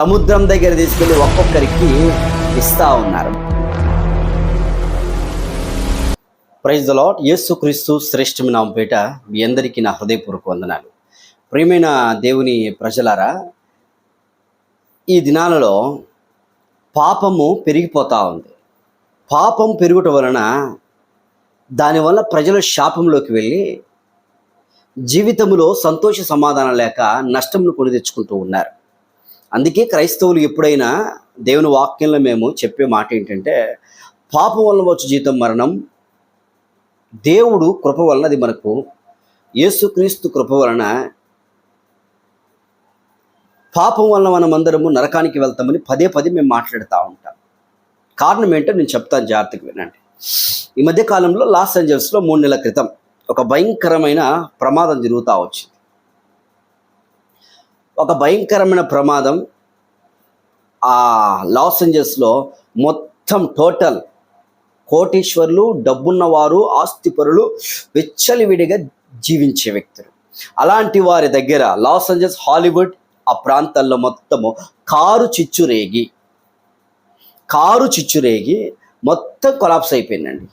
సముద్రం దగ్గర తీసుకెళ్ళి ఒక్కొక్కరికి ఇస్తా ఉన్నారు. ప్రైజ్ ద లాట్ యేసు క్రీస్తు శ్రేష్టమైన నామపేట మీ అందరికీ నా హృదయపూర్వక వందనాలు. ప్రియమైన దేవుని ప్రజలారా ఈ దినాలలో పాపము పెరిగిపోతూ ఉంది. పాపం పెరుగుట వలన దానివల్ల ప్రజలు శాపంలోకి వెళ్ళి జీవితంలో సంతోష సమాధానం లేక నష్టమును కొని తెచ్చుకుంటూ ఉన్నారు. అందుకే క్రైస్తవులు ఎప్పుడైనా దేవుని వాక్యంలో మేము చెప్పే మాట ఏంటంటే పాపం వలన వచ్చే జీతం మరణం దేవుడు కృప వలన అది మనకు యేసుక్రీస్తు కృప వలన పాపం వలన మనం అందరము నరకానికి వెళ్తామని పదే పదే మేము మాట్లాడుతూ ఉంటాం. కారణం ఏంటో నేను చెప్తాను జాగ్రత్తగా వినండి. ఈ మధ్య కాలంలో లాస్ ఏంజల్స్లో మూడు నెలల క్రితం ఒక భయంకరమైన ప్రమాదం జరుగుతూ వచ్చింది. ఒక భయంకరమైన ప్రమాదం. ఆ లాస్ ఏంజల్స్లో మొత్తం టోటల్ కోటీశ్వర్లు డబ్బున్నవారు ఆస్తిపరులు విచ్చలివిడిగా జీవించే వ్యక్తులు. అలాంటి వారి దగ్గర లాస్ ఏంజల్స్ హాలీవుడ్ ఆ ప్రాంతాల్లో మొత్తము కారు చిచ్చురేగి కారు చిచ్చురేగి మొత్తం కొలాప్స్ అయిపోయిందండి.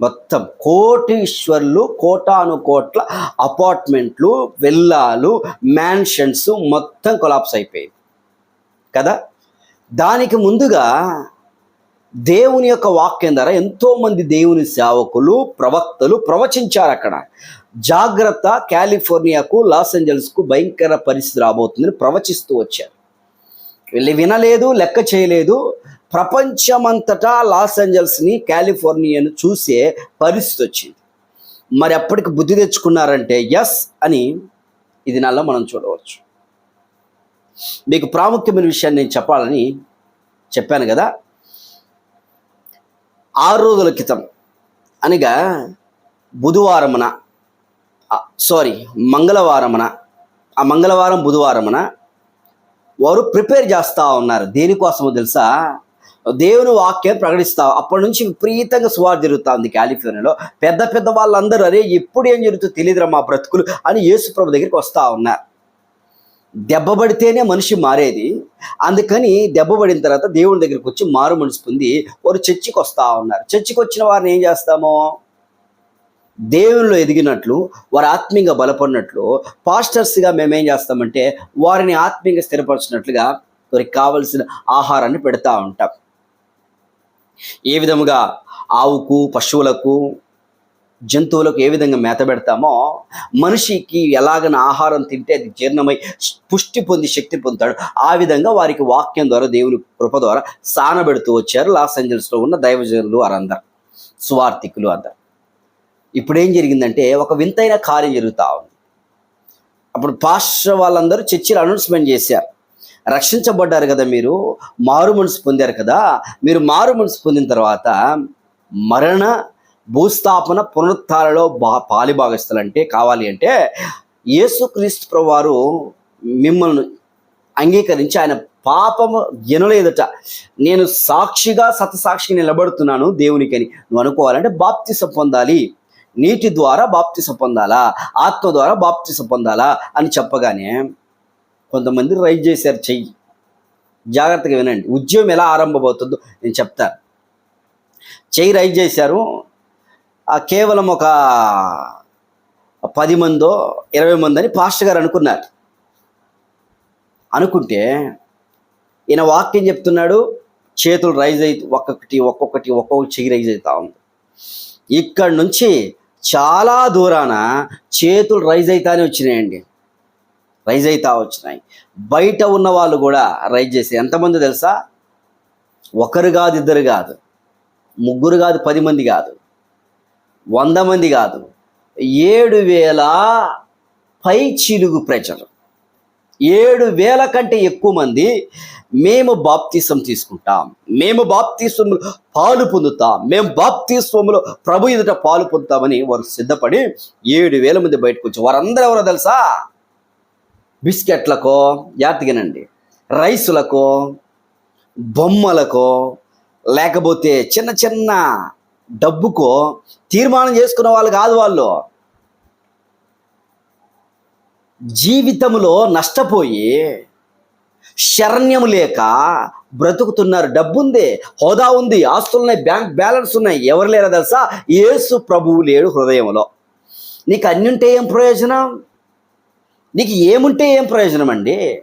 మొత్తం కోటీశ్వర్లు కోటాను కోట్ల అపార్ట్మెంట్లు విల్లాలు మ్యాన్షన్స్ మొత్తం కొలాప్స్ అయిపోయింది కదా? దానికి ముందుగా దేవుని యొక్క వాక్యం ద్వారా ఎంతోమంది దేవుని సేవకులు ప్రవక్తలు ప్రవచించారు అక్కడ. జాగ్రత్త కాలిఫోర్నియాకు లాస్ ఏంజల్స్కు భయంకర పరిస్థితి రాబోతుందని ప్రవచిస్తూ వచ్చారు. వినలేదు లెక్క చేయలేదు. ప్రపంచమంతటా లాస్ ఏంజల్స్ని కాలిఫోర్నియాను చూసే పరిస్థితి వచ్చింది. మరి అప్పటికి బుద్ధి తెచ్చుకున్నారంటే ఎస్ అని ఇది నల్ల మనం చూడవచ్చు. మీకు ప్రాముఖ్యమైన విషయాన్ని నేను చెప్పాలని చెప్పాను కదా. ఆరు రోజుల క్రితం అనగా బుధవారమున సారీ మంగళవారమున ఆ మంగళవారం బుధవారమున వారు ప్రిపేర్ చేస్తూ ఉన్నారు. దేనికోసమో తెలుసా? దేవుని వాక్యం ప్రకటిస్తా. అప్పటి నుంచి విపరీతంగా సువార్ జరుగుతుంది కాలిఫోర్నియాలో. పెద్ద పెద్ద వాళ్ళందరూ అరే ఎప్పుడు ఏం జరుగుతుందో తెలియదురా మా బ్రతుకులు అని యేసుప్రభు దగ్గరికి వస్తూ ఉన్నారు. దెబ్బబడితేనే మనిషి మారేది. అందుకని దెబ్బబడిన తర్వాత దేవుని దగ్గరికి వచ్చి మారు మనసు పొంది వారు చర్చికి వస్తూ ఉన్నారు. చర్చికి వచ్చిన వారిని ఏం చేస్తామో? దేవుళ్ళు ఎదిగినట్లు వారు ఆత్మీయంగా బలపడినట్లు పాస్టర్స్గా మేమేం చేస్తామంటే వారిని ఆత్మీయంగా స్థిరపరిచినట్లుగా వారికి కావలసిన ఆహారాన్ని పెడతా ఉంటాం. ఏ విధముగా ఆవుకు పశువులకు జంతువులకు ఏ విధంగా మేత పెడతామో మనిషికి ఎలాగన ఆహారం తింటే అది జీర్ణమై పుష్టి పొంది శక్తి పొందుతాడు. ఆ విధంగా వారికి వాక్యం ద్వారా దేవుని కృప ద్వారా సానబెడుతూ వచ్చారు లాస్ ఏంజల్స్లో ఉన్న దైవజనులు వారందరు స్వార్థికులు అందరు. ఇప్పుడు ఏం జరిగిందంటే ఒక వింతైన కార్యం జరుగుతూ ఉంది. అప్పుడు పాస్టర్ వాళ్ళందరూ చర్చిలు అనౌన్స్మెంట్ చేశారు. రక్షించబడ్డారు కదా మీరు మారు మనసు పొందారు కదా మీరు మారు మనసు పొందిన తర్వాత మరణ భూస్థాపన పునరుత్థాలలో బా పాలిభాగస్థలంటే కావాలి అంటే యేసుక్రీస్తు ప్రభువారు మిమ్మల్ని అంగీకరించి ఆయన పాపము ఎనలేదట. నేను సాక్షిగా సతసాక్షిగా నిలబడుతున్నాను దేవునికని. నువ్వు అనుకోవాలంటే బాప్తిసం పొందాలి. నీటి ద్వారా బాప్తిస పొందాలా? ఆత్మ ద్వారా బాప్తిస పొందాలా? అని చెప్పగానే కొంతమంది రైజ్ చేశారు చెయ్యి. జాగ్రత్తగా వినండి. ఉద్యమం ఎలా ఆరంభమవుతుందో నేను చెప్తాను. చెయ్యి రైజ్ చేశారు. కేవలం ఒక పది మందో ఇరవై మంది అని పాస్టర్ గారు అనుకున్నారు. అనుకుంటే ఈయన వాక్యం చెప్తున్నాడు చేతులు రైజ్ అవుతూ ఒక్కొక్కటి ఒక్కొక్కటి ఒక్కొక్కటి చెయ్యి రైజ్ అవుతా ఉంది. ఇక్కడ నుంచి చాలా దూరాన చేతులు రైజ్ అవుతానే వచ్చినాయండి. రైజ్ అవుతా వచ్చినాయి. బయట ఉన్న వాళ్ళు కూడా రైజ్ చేసి ఎంతమంది తెలుసా? ఒకరు కాదు ఇద్దరు కాదు. ముగ్గురు కాదు పది మంది కాదు. వంద మంది కాదు. ఏడు వేల పై చిలుగు ప్రజలు. ఏడు వేల కంటే ఎక్కువ మంది మేము బాప్తీసం తీసుకుంటాం. మేము బాప్తిస్వములు పాలు పొందుతాం. మేము బాప్తిస్వములో ప్రభు ఎదుట పాలు పొందుతామని వారు సిద్ధపడి ఏడు వేల మంది బయటకు వచ్చి వారందరూ ఎవరో తెలుసా? బిస్కెట్లకో జాగ్రత్తగానండి రైసులకో బొమ్మలకో లేకపోతే చిన్న చిన్న డబ్బుకో తీర్మానం చేసుకున్న వాళ్ళు కాదు వాళ్ళు. జీవితంలో నష్టపోయి శరణ్యము లేక బ్రతుకుతున్నారు. డబ్బు ఉంది హోదా ఉంది ఆస్తులు ఉన్నాయి బ్యాంక్ బ్యాలెన్స్ ఉన్నాయి. ఎవరు లేరా తెలుసా? ఏసు ప్రభువు లేడు హృదయంలో నీకు అన్ని ఉంటే ఏం ప్రయోజనం? నీకు ఏముంటే ఏం ప్రయోజనం అండి?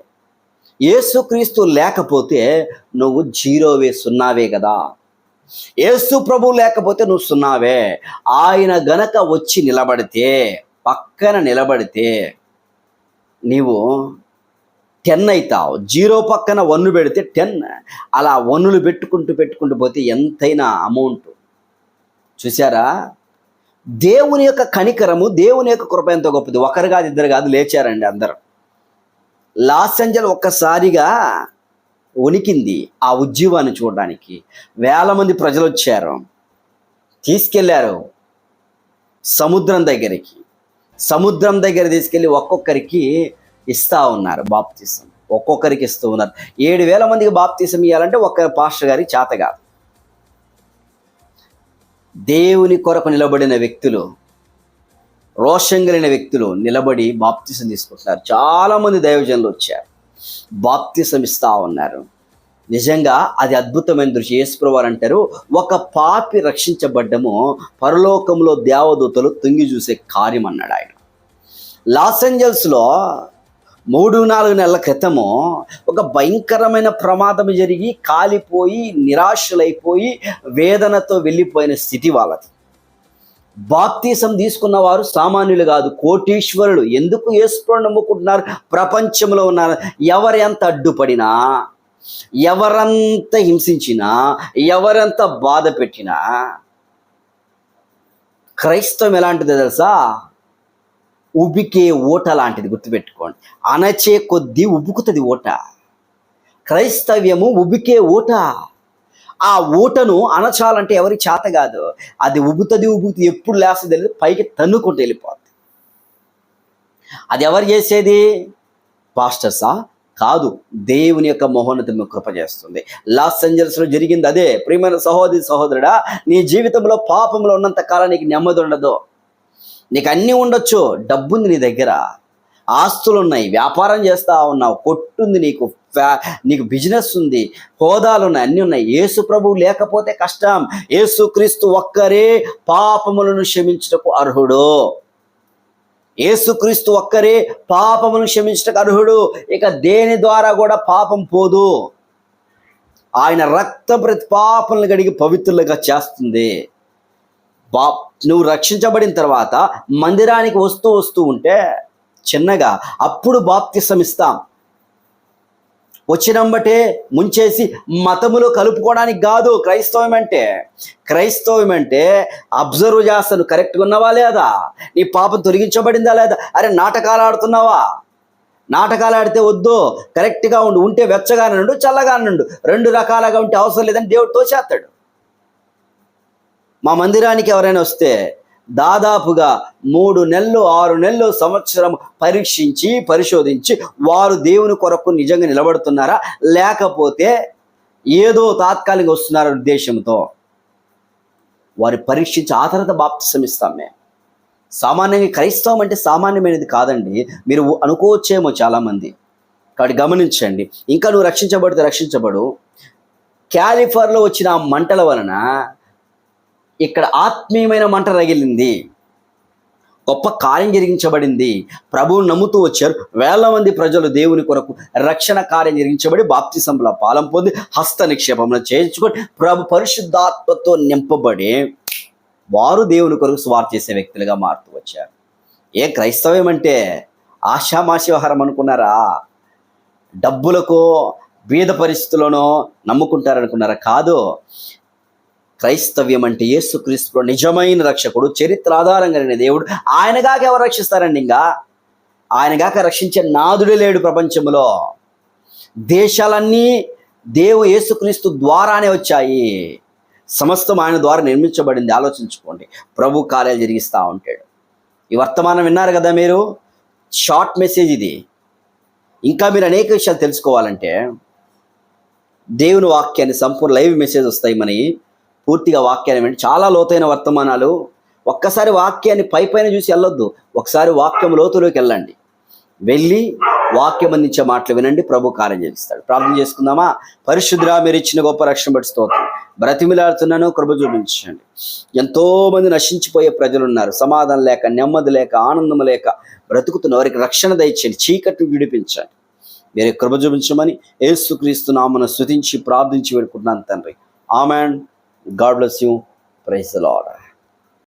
ఏసుక్రీస్తు లేకపోతే నువ్వు జీరోవే సున్నావే కదా. ఏసు ప్రభు లేకపోతే నువ్వు సున్నావే. ఆయన గనక వచ్చి నిలబడితే పక్కన నిలబడితే నీవు టెన్ అవుతావు జీరో పక్కన వన్ను పెడితే టెన్ అలా వన్నులు పెట్టుకుంటూ పెట్టుకుంటూ పోతే ఎంతైనా అమౌంట్ చూసారా దేవుని యొక్క కనికరము దేవుని యొక్క కృప ఎంతో గొప్పది. ఒకరు కాదు ఇద్దరు కాదు లేచారండి అందరు. లాస్ ఏంజల్ ఒక్కసారిగా వణికింది ఆ ఉద్యమాన్ని చూడడానికి. వేల మంది ప్రజలు వచ్చారు. తీసుకెళ్ళారు. సముద్రం దగ్గరికి. సముద్రం దగ్గర తీసుకెళ్ళి ఒక్కొక్కరికి ఇస్తా ఉన్నారు బాప్తీసం. ఒక్కొక్కరికి ఇస్తూ ఉన్నారు. ఏడు వేల మందికి బాప్తీసం ఇవ్వాలంటే ఒక్క పాస్టర్ గారి చేత కాదు. దేవుని కొరకు నిలబడిన వ్యక్తులు రోషం కలిగిన వ్యక్తులు నిలబడి బాప్తిసం తీసుకుంటున్నారు. చాలామంది దైవజనులు వచ్చారు. బాప్తిసం ఇస్తా ఉన్నారు. నిజంగా అది అద్భుతమైన దృశ్యం. యేసుప్రభు అంటారు ఒక పాపి రక్షించబడ్డము పరలోకంలో దేవదూతలు తుంగి చూసే కార్యం అన్నాడు ఆయన. లాస్ ఏంజల్స్లో మూడు నాలుగు నెలల క్రితము ఒక భయంకరమైన ప్రమాదం జరిగి కాలిపోయి నిరాశలైపోయి వేదనతో వెళ్ళిపోయిన స్థితి వాళ్ళది. బాప్తీసం తీసుకున్న వారు సామాన్యులు కాదు కోటీశ్వరులు. ఎందుకు యేసుప్రభుని నమ్ముకుంటున్నారు? ప్రపంచంలో ఉన్నారు ఎవరు ఎంత అడ్డుపడినా ఎవరంత హింసించినా ఎవరంత బాధ పెట్టినా క్రైస్తవం ఎలాంటిదో తెలుసా? ఉబికే ఓట లాంటిది గుర్తుపెట్టుకోండి. అనచే కొద్దీ ఉబుకుతుంది ఓట. క్రైస్తవ్యము ఉబికే ఓట. ఆ ఓటను అనచాలంటే ఎవరి చేత కాదు. అది ఉబుతుంది ఉబుకుతుంది ఎప్పుడు లేస్తుంది తెలియదు పైకి తన్నుకుంటూ వెళ్ళిపోతుంది అది ఎవరు చేసేది? పాస్టర్సా? కాదు దేవుని యొక్క మహోన్నతం కృప చేస్తుంది. లాస్ ఏంజల్స్లో జరిగింది అదే. ప్రియమైన సహోదరి సహోదరుడా నీ జీవితంలో పాపంలో ఉన్నంత కాలం నీకు నెమ్మది ఉండదు. నీకు అన్నీ ఉండొచ్చు. డబ్బుంది నీ దగ్గర. ఆస్తులు ఉన్నాయి వ్యాపారం చేస్తా ఉన్నావు. కొట్టుంది నీకు. ఫ్యా నీకు బిజినెస్ ఉంది. హోదాలు ఉన్నాయి అన్నీ ఉన్నాయి. యేసు ప్రభువు లేకపోతే కష్టం. యేసు క్రీస్తు ఒక్కరే పాపములను క్షమించుటకు అర్హుడు. యేసుక్రీస్తు ఒక్కరే పాపమును క్షమించటకు అర్హుడు. ఇక దేని ద్వారా కూడా పాపం పోదు. ఆయన రక్త ప్రతి పాపలను కడిగి పవిత్రులుగా చేస్తుంది. బా నువ్వు రక్షించబడిన తర్వాత మందిరానికి వస్తూ వస్తూ ఉంటే చిన్నగా అప్పుడు బాప్తిసం ఇస్తాం వచ్చినంబటే ముంచేసి మతములో కలుపుకోవడానికి కాదు క్రైస్తవం అంటే క్రైస్తవం అంటే అబ్జర్వ్ చేస్తాను. కరెక్ట్గా ఉన్నావా లేదా? నీ పాపం తొలగించబడిందా లేదా? అరే నాటకాలు ఆడుతున్నావా? నాటకాలు ఆడితే వద్దు. కరెక్ట్గా ఉండు. ఉంటే వెచ్చగానే నుండు చల్లగానే నుండు రెండు రకాలుగా ఉంటే అవసరం లేదని దేవుడు తోచేస్తాడు మా మందిరానికి ఎవరైనా వస్తే దాదాపుగా మూడు నెలలు ఆరు నెలలు సంవత్సరం పరీక్షించి పరిశోధించి వారు దేవుని కొరకు నిజంగా నిలబడుతున్నారా? లేకపోతే ఏదో తాత్కాలిక వస్తున్నారు ఉద్దేశంతో? వారి పరీక్షించి ఆ తర్వాత బాప్తిసం మేము. సామాన్యంగా క్రైస్తవం అంటే సామాన్యమైనది కాదండి. మీరు అనుకోవచ్చేమో చాలామంది. కాబట్టి గమనించండి. ఇంకా నువ్వు రక్షించబడితే రక్షించబడు. క్యాలిఫర్లో వచ్చిన ఆ మంటల వలన ఇక్కడ ఆత్మీయమైన మంట రగిలింది. గొప్ప కార్యం జరిగించబడింది. ప్రభువు నమ్ముతూ వచ్చారు. వేల మంది ప్రజలు దేవుని కొరకు రక్షణ కార్యం జరిగించబడి బాప్తిసంలో పాలం పొంది హస్త నిక్షేపంలో చేయించుకొని ప్రభు పరిశుద్ధాత్మతో నింపబడి వారు దేవుని కొరకు స్వార్ చేసే వ్యక్తులుగా మారుతూ వచ్చారు. ఏ క్రైస్తవం అంటే ఆశామాశివహారం అనుకున్నారా? డబ్బులకో బీద పరిస్థితుల్లోనో నమ్ముకుంటారనుకున్నారా? కాదు. క్రైస్తవ్యం అంటే యేసుక్రీస్తులో నిజమైన రక్షకుడు చరిత్ర ఆధారంగా కలిగిన దేవుడు. ఆయనగాక ఎవరు రక్షిస్తారండి ఇంకా? ఆయనగాక రక్షించే నాదుడే లేడు ప్రపంచంలో. దేశాలన్నీ దేవు యేసుక్రీస్తు ద్వారానే వచ్చాయి. సమస్తం ఆయన ద్వారా నిర్మించబడింది. ఆలోచించుకోండి. ప్రభు కార్యాలు జరిగిస్తూ ఉంటాడు. ఈ వర్తమానం విన్నారు కదా మీరు? షార్ట్ మెసేజ్ ఇది. ఇంకా మీరు అనేక విషయాలు తెలుసుకోవాలంటే దేవుని వాక్యాన్ని సంపూర్ణ లైవ్ మెసేజ్ వస్తాయి మనకి పూర్తిగా వాక్యాన్ని వినండి. చాలా లోతైన వర్తమానాలు. ఒక్కసారి వాక్యాన్ని పై పైన చూసి వెళ్ళొద్దు. ఒకసారి వాక్యం లోతులోకి వెళ్ళండి. వెళ్ళి వాక్యం అందించే మాటలు వినండి. ప్రభు కార్యం చేస్తాడు ప్రార్థన చేసుకుందామా? పరిశుద్ధురా మీరు ఇచ్చిన గొప్ప రక్షణ బట్టి స్తోత్రం. బ్రతిమిలాడుతున్నాను కృప చూపించండి. ఎంతోమంది నశించిపోయే ప్రజలు ఉన్నారు. సమాధానం లేక నెమ్మది లేక ఆనందం లేక బ్రతుకుతున్న వారికి రక్షణ దయచేయండి. చీకటిని విడిపించండి. మీరే కృప చూపించమని ఏసుక్రీస్తు నామను స్థుతించి ప్రార్థించి వేడుకుంటున్నాను తండ్రి. Amen. God bless you praise Lord